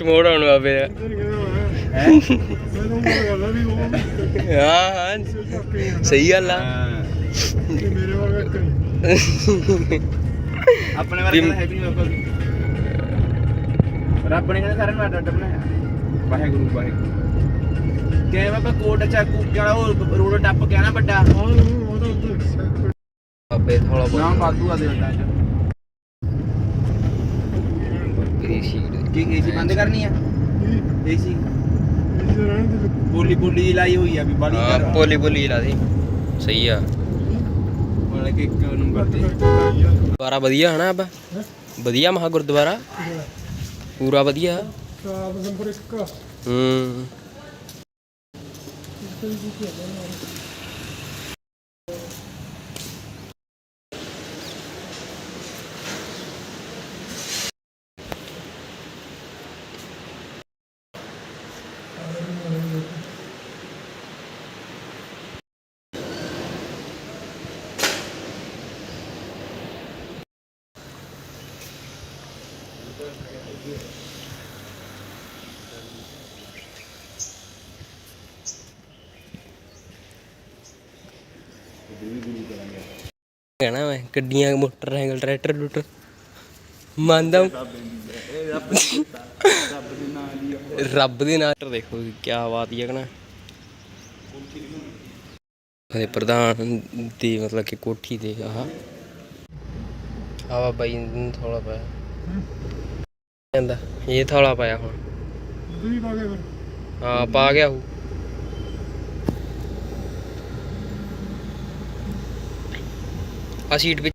ਚਮੋੜ ਆਉਣ ਬਾਬੇ ਦਾ ਹੈ? ਹਾਂ ਸਹੀ ਗੱਲ ਆ। ਮੇਰੇ ਵਰਗਾ ਆਪਣੇ ਵਰਗਾ ਤਾਂ ਹੈ ਵੀ ਨਹੀਂ ਬਾਬਾ ਰੱਬ ਨੇ ਕਹਿੰਦਾ ਸਾਰਿਆਂ ਨੂੰ ਅੱਡ ਅੱਡ ਬਣਾਇਆ। ਵਾਹਿਗੁਰੂ ਵਾਹਿਗੁਰੂ। ਕਿਵੇਂ ਬਾਬਾ ਕੋਟ ਚਾਕੂ ਜਿਹੜਾ ਉਹ ਰੋਡ ਟੱਪ ਗਿਆ ਨਾ ਵੱਡਾ। ਬਾਬੇ ਥੋੜਾ ਨਾ ਬਹੁਤ ਵਾਧੂ ਆ ਦੇ ਹੁੰਦਾ ਚ ਮੇਰੀ ਸ਼ੀਟ ਕੀ ਏਸੀ ਬੰਦ ਕਰਨੀ ਆ। ਏਸੀ। ਬੋਲੀ ਬੋਲੀ ਜਿਹੀ ਲਾਈ ਹੋਈ ਆ ਵੀ ਬਾਲੀ ਹਾਂ ਕਰ। ਪੋਲੀ ਪੋਲੀ ਲਾ ਦੀ। ਸਹੀ ਆ। ਮਤਲਬ ਕਿ ਇੱਕ ਨੰਬਰ ਤੇ। ਗੁਰਦੁਆਰਾ ਵਧੀਆ ਹਨਾ ਆਬਾ ਵਧੀਆ ਮਹਾ ਗੁਰਦੁਆਰਾ? ਪੂਰਾ ਵਧੀਆ। ਸਾਬ ਨੰਬਰ 1 ਹੂੰ। ਕਹਿਣਾ ਮੈਂ, ਗੱਡੀਆਂ ਮੋਟਰਸਾਈਕਲ ਟਰੈਕਟਰ, ਟਰੂਟਰ। ਮੰਨਦਾ ਰੱਬ ਦੇ ਨਾਂ ਦੇਖੋ ਕੀ ਬਾਤ ਹੈ ਕਨਾ ਹਲੇ ਪ੍ਰਧਾਨ ਦੀ ਮਤਲਬ ਕਿ ਕੋਠੀ ਦੇ ਆਹ। ਆਵਾ ਬਾਈ ਥੋੜਾ ਪਾਇਆ ਕਹਿੰਦਾ ਇਹ ਥੋੜਾ ਪਾਇਆ ਹੁਣ। ਦੂਜੀ ਪਾ ਕੇ ਫਿਰ? ਹਾਂ ਪਾ ਗਿਆ ਉਹ। ਆ ਸੀਟ ਵਿੱਚ